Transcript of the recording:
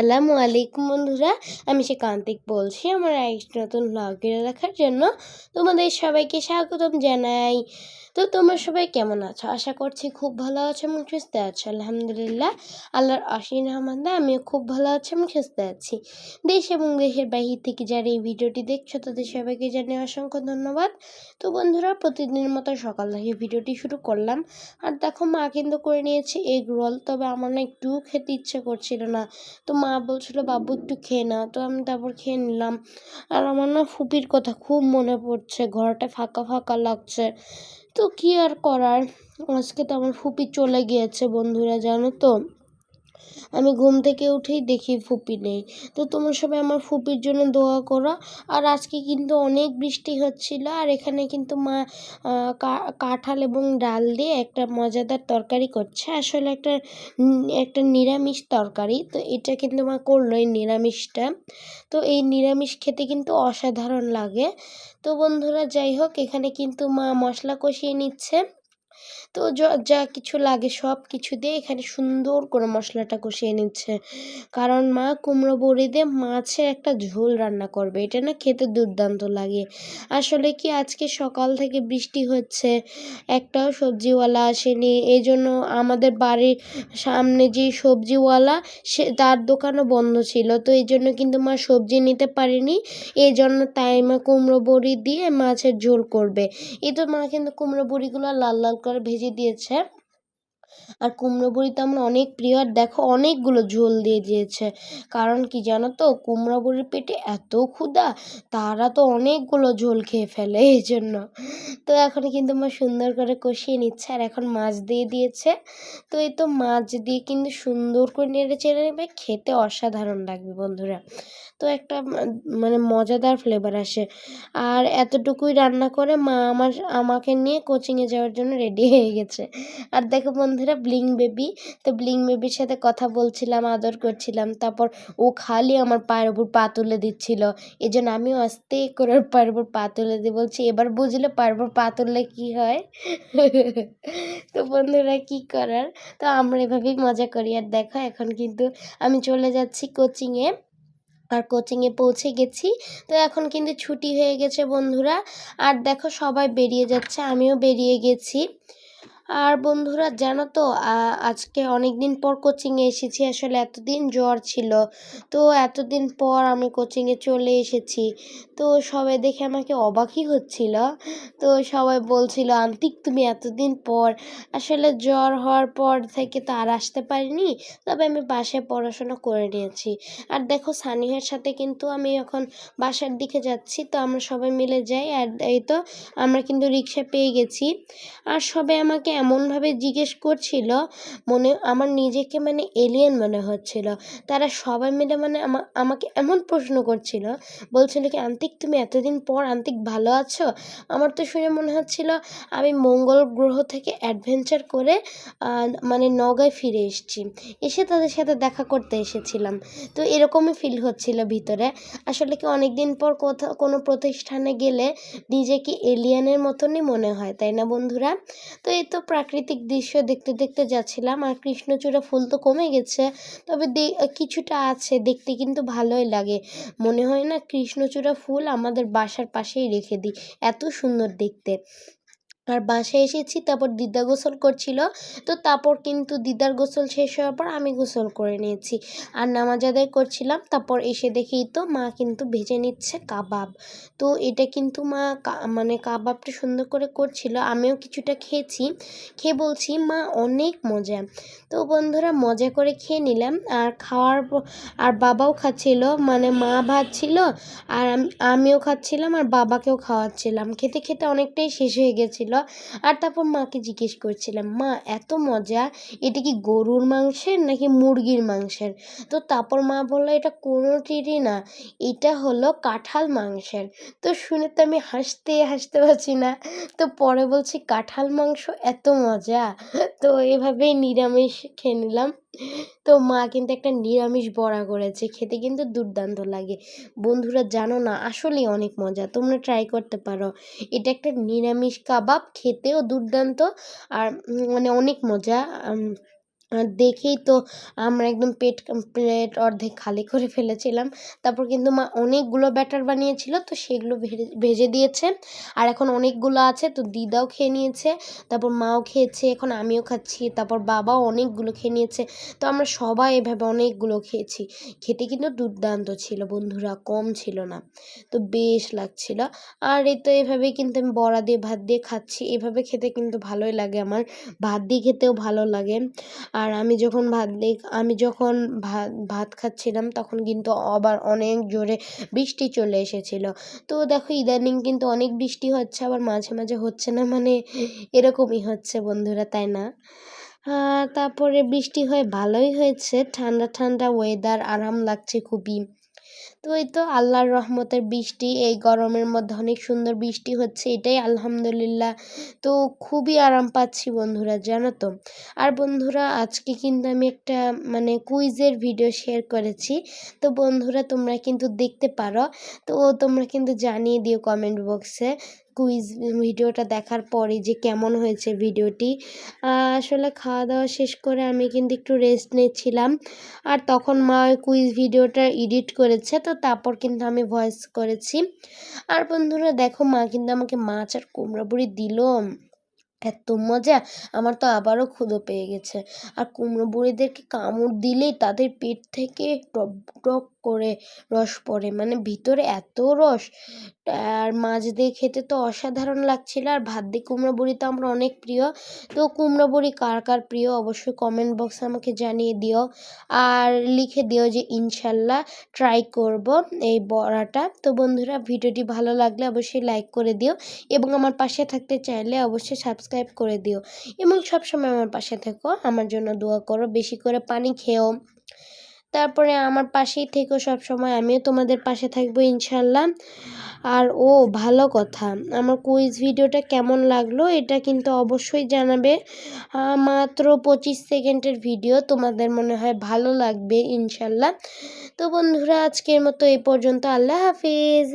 আসসালামু আলাইকুম বন্ধুরা, আমি সে কান্তিক বলছি আমার এক নতুন ব্লগে দেখার জন্য। তোমাদের সবাইকে স্বাগতম জানাই। তো তোমরা সবাই কেমন আছো? আশা করছি খুব ভালো আছো এবং সুস্থ আছো। আলহামদুলিল্লাহ, আল্লাহর অসীম রহমানদা আমিও খুব ভালো আছি এবং সুস্থ আছি। দেশ এবং দেশের বাহির থেকে যারা এই ভিডিওটি দেখছ, তাদের সবাইকে জানিয়ে অসংখ্য ধন্যবাদ। তো বন্ধুরা, প্রতিদিনের মতো সকাল থেকে ভিডিওটি শুরু করলাম। আর দেখো, মা কিন্তু করে নিয়েছে এগ রোল, তবে আমার না একটু খেতে ইচ্ছে করছিল না। তো মা বলছিল, বাবু, একটু খেয়ে নাও। তো আমি তারপর খেয়ে নিলাম। আর আমার না ফুপির কথা খুব মনে পড়ছে, ঘরটা ফাঁকা ফাঁকা লাগছে। তো কী আর করার? আজকে তো আমার ফুপি চলে গিয়েছে বন্ধুরা জানো তো। আমি ঘুম থেকে উঠেই দেখি ফুপি নেই। তো তোমরা সবাই আমার ফুপির জন্য দোয়া করো। আর আজকে কিন্তু অনেক বৃষ্টি হচ্ছিল, আর এখানে কিন্তু মা কাঁঠাল এবং ডাল দিয়ে একটা মজাদার তরকারি করছে। আসলে একটা একটা নিরামিষ তরকারি। তো এটা কিন্তু মা করল এই নিরামিষটা। তো এই নিরামিষ খেতে কিন্তু অসাধারণ লাগে। তো বন্ধুরা যাই হোক, এখানে কিন্তু মা মশলা কষিয়ে নিচ্ছে। তো যা কিছু লাগে সব কিছু দিয়ে এখানে সুন্দর করে মশলাটা কষিয়ে নিচ্ছে। কারণ মা কুমড়ো বড়ি দিয়ে মাছের একটা ঝোল রান্না করবে, এটা না খেতে দুর্দান্ত লাগে। আসলে কি আজকে সকাল থেকে বৃষ্টি হচ্ছে, একটাও সবজিওয়ালা আসেনি এই জন্য আমাদের বাড়ির সামনে যে সবজিওয়ালা, সে, তার দোকানও বন্ধ ছিল, তো এই জন্য কিন্তু মা সবজি নিতে পারেনি এই জন্য তাই মা কুমড়ো বড়ি দিয়ে মাছের ঝোল করবে। এই তো মা কিন্তু কুমড়ো বড়িগুলো লাল লাল করে ভেজে দিয়েছে। আর কুমড়ো বড়ি তো আমার অনেক প্রিয়, আর দেখো অনেকগুলো ঝোল দিয়ে দিয়েছে। কারণ কি জানো তো, কুমড়ো বড়ির পেটে এত ক্ষুধা, তারা তো অনেকগুলো ঝোল খেয়ে ফেলে এই জন্য তো এখন কিন্তু আমার সুন্দর করে কষিয়ে নিচ্ছে, আর এখন মাছ দিয়ে দিয়েছে। তো এই তো মাছ দিয়ে কিন্তু সুন্দর করে নেড়ে চেড়ে নেবে, খেতে অসাধারণ লাগবে বন্ধুরা। তো একটা মানে মজাদার ফ্লেভার আসে। আর এতটুকুই রান্না করে মা আমার, আমাকে নিয়ে কোচিংয়ে যাওয়ার জন্য রেডি হয়ে গেছে। আর দেখো বন্ধুরা ব্লিং বেবি তো ব্লিং বেবির সাথে কথা বলছিলাম, আদর করছিলাম। তারপর ও খালি আমার পায়ের উপর পা তুলে দিচ্ছিল। এই জন্য আমিও আস্তে করে পায়ের উপর পা তুলে দিই বলছি, এবার বুঝলে পায়ের উপর পা তুললে কী হয়? তো বন্ধুরা, কী করার? তো আমরা এভাবেই মজা করি। আর দেখো, এখন কিন্তু আমি চলে যাচ্ছি কোচিংয়ে আর কোচিংয়ে পৌঁছে গেছি। তো এখন কিন্তু ছুটি হয়ে গেছে বন্ধুরা। আর দেখো, সবাই বেরিয়ে যাচ্ছে, আমিও বেরিয়ে গেছি। আর বন্ধুরা জানো তো আজকে অনেক দিন পর কোচিংয়ে এসেছি। আসলে এতদিন জ্বর ছিল। তো এতদিন পর আমি কোচিংয়ে চলে এসেছি। তো সবাই দেখে আমাকে অবাকই হচ্ছিল। তো সবাই বলছিল আন্তিক তুমি এতদিন পর আসলে জ্বর হওয়ার পর থেকে তো আর আসতে পারিনি। তবে আমি বাসায় পড়াশোনা করে নিয়েছি। আর দেখো সানিহার সাথে কিন্তু আমি এখন বাসার দিকে যাচ্ছি। তো আমরা সবাই মিলে যাই। আর এই তো, আমরা কিন্তু রিক্সা পেয়ে গেছি। আর সবাই আমাকে এমনভাবে জিজ্ঞেস করছিল, মনে, আমার নিজেকে মানে এলিয়েন মনে হচ্ছিল। তারা সবাই মিলে মানে আমাকে এমন প্রশ্ন করছিল, বলছিল কি, আন্তিক, তুমি এতদিন পর আন্তিক ভালো আছো? আমার তো শুনে মনে হচ্ছিল, আমি মঙ্গল গ্রহ থেকে অ্যাডভেঞ্চার করে মানে নগায় ফিরে এসেছি। এসে তাদের সাথে দেখা করতে এসেছিলাম। তো এরকমই ফিল হচ্ছিল ভিতরে। আসলে কি অনেক দিন পর কোথাও কোনো প্রতিষ্ঠানে গেলে নিজেকে এলিয়ানের মতনই মনে হয়, তাই না বন্ধুরা? তো এই তো প্রাকৃতিক দৃশ্য দেখতে দেখতে যাচ্ছিলাম, আর কৃষ্ণচূড়া ফুল তো কমে গেছে, তবে কিছুটা আছে, দেখতে কিন্তু ভালোই লাগে। মনে হয় না কৃষ্ণচূড়া ফুল আমাদের বাসার পাশেই রেখে দিই, এত সুন্দর দেখতে। আর বাসায় এসেছি, তারপর দিদা গোসল করছিল। তো তারপর কিন্তু দিদার গোসল শেষ হওয়ার পর আমি গোসল করে নিয়েছি। আর নামাজ আদায় করছিলাম, তারপর এসে দেখি তো মা কিন্তু ভেজে নিচ্ছে কাবাব। তো এটা কিন্তু মা মানে কাবাবটা সুন্দর করে করছিল, আমিও কিছুটা খেয়েছি। খেয়ে বলছি, মা, অনেক মজা। তো বন্ধুরা, মজা করে খেয়ে নিলাম। আর খাওয়ার আর বাবাও খাচ্ছিল মানে মা ভাত ছিল, আর আমিও খাচ্ছিলাম, আর বাবাকেও খাওয়াচ্ছিলাম। খেতে খেতে অনেকটাই শেষ হয়ে গেছিল। আর তারপর মাকে জিজ্ঞেস করছিলাম, মা, এত মজা? এটা কি গরুর মাংসের নাকি মুরগির মাংসের? তো তারপর মা বলল, এটা কোনোটিরই না, এটা হলো কাঁঠাল মাংসের। তো শুনে তো আমি হাসতে হাসতে পারছি না। তো পরে বলছি, কাঁঠাল মাংস এত মজা? তো এভাবেই নিরামিষ খেয়ে নিলাম। তো মা কিন্তু একটা নিরামিষ বড়া করেছে, খেতে কিন্তু দুর্দান্ত লাগে। বন্ধুরা জানো না, আসলেই অনেক মজা, তোমরা ট্রাই করতে পারো। এটা একটা নিরামিষ কাবাব, খেতেও দুর্দান্ত, আর মানে অনেক মজা দেখেই তো আমরা একদম পেট প্লেট অর্ধেক খালি করে ফেলেছিলাম। তারপর কিন্তু মা অনেকগুলো ব্যাটার বানিয়েছিল, তো সেগুলো ভেজে দিয়েছে। আর এখন অনেকগুলো আছে, তো দিদাও খেয়ে নিয়েছে, তারপর মাও খেয়েছে, এখন আমিও খাচ্ছি, তারপর বাবাও অনেকগুলো খেয়ে নিয়েছে। তো আমরা সবাই এভাবে অনেকগুলো খেয়েছি। খেতে কিন্তু দুর্দান্ত ছিল বন্ধুরা, কম ছিল না। তো বেশ লাগছিল। আর এই তো এভাবেই কিন্তু আমি বড়া দিয়ে ভাত দিয়ে খাচ্ছি, এভাবে খেতে কিন্তু ভালোই লাগে আমার। ভাত দিয়ে খেতেও ভালো লাগে। আর আমি যখন ভাত আমি যখন ভাত ভাত খাচ্ছিলাম তখন কিন্তু আবার অনেক জোরে বৃষ্টি চলে এসেছিল। তো দেখো ইদানিং কিন্তু অনেক বৃষ্টি হচ্ছে, আবার মাঝে মাঝে হচ্ছে না মানে এরকমই হচ্ছে বন্ধুরা, তাই না? তারপরে বৃষ্টি হয়ে ভালোই হয়েছে, ঠান্ডা ঠান্ডা ওয়েদার আরাম লাগছে খুবই। তো এই তো আল্লাহর রহমতের বৃষ্টি, এই গরমের মধ্যে অনেক সুন্দর বৃষ্টি হচ্ছে, এটাই আলহামদুলিল্লাহ। তো খুবই আরাম পাচ্ছি বন্ধুরা, জানো তো? আর বন্ধুরা, আজকে কিন্তু আমি একটা মানে কুইজের ভিডিও শেয়ার করেছি। তো বন্ধুরা, তোমরা কিন্তু দেখতে পারো। তো তোমরা কিন্তু জানিয়ে দিও কমেন্ট বক্সে কুইজ ভিডিওটা দেখার পরে যে কেমন হয়েছে ভিডিওটি আসলে খাওয়া দাওয়া শেষ করে আমি কিন্তু একটু রেস্ট নিচ্ছিলাম। আর তখন মা ওই কুইজ ভিডিওটা এডিট করেছে, তো তারপর কিন্তু আমি ভয়েস করেছি। আর বন্ধুরা দেখো, মা কিন্তু আমাকে মাছ আর কুমড়ো বুড়ি দিল। এত মজা! আমার তো আবারও ক্ষুদো পেয়ে গেছে। আর কুমড়ো বুড়িদেরকে কামড় দিলেই তাদের পেট থেকে টক টক করে রস পড়ে। মানে ভিতরে এত রস, আর মাছ দিয়ে খেতে তো অসাধারণ লাগছিল। আর ভাত দিয়ে কুমড়ো বড়ি তো আমার অনেক প্রিয়। তো কুমড়ো বড়ি কার কার প্রিয় অবশ্যই কমেন্ট বক্সে আমাকে জানিয়ে দিও। আর লিখে দিও যে ইনশাল্লাহ ট্রাই করব এই বড়াটা। তো বন্ধুরা, ভিডিওটি ভালো লাগলে অবশ্যই লাইক করে দিও এবং আমার পাশে থাকতে চাইলে অবশ্যই সাবস্ক্রাইব করে দিও। এবং সবসময় আমার পাশে থেকো, আমার জন্য দোয়া করো। বেশি করে পানি খেও। তারপরে আমার পাশেই থেকো সবসময়, আমিও তোমাদের পাশে থাকব ইনশাল্লাহ। আর ও, ভালো কথা, আমার কুইজ ভিডিওটা কেমন লাগল এটা কিন্তু অবশ্যই জানাবে। মাত্র পঁচিশ সেকেন্ডের ভিডিও তোমাদের মনে হয় ভালো লাগবে ইনশাল্লাহ। তো বন্ধুরা, আজকের মতো এ পর্যন্ত, আল্লাহ হাফিজ।